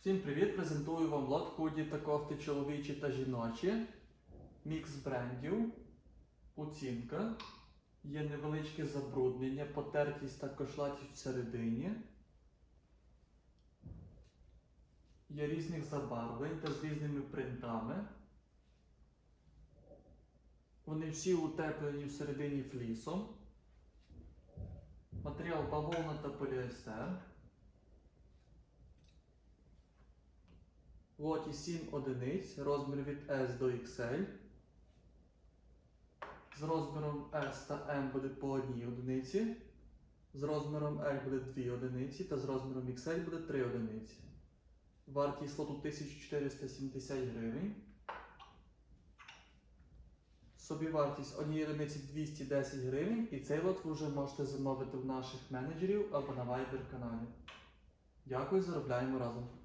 Всім привіт! Презентую вам лот худі та кофти чоловічі та жіночі. Мікс брендів. Оцінка. Є невеличке забруднення, потертість та кошлатість всередині. Є різних забарвлень та з різними принтами. Вони всі утеплені всередині флісом. Матеріал бавовна та поліестер. Лоті 7 одиниць, розмір від S до XL. З розміром S та M буде по одній одиниці. З розміром L буде 2 одиниці та з розміром XL буде 3 одиниці. Вартість лоту 1470 гривень. Собівартість однієї одиниці 210 гривень, і цей лот ви вже можете замовити в наших менеджерів або на Viber каналі. Дякую, заробляємо разом.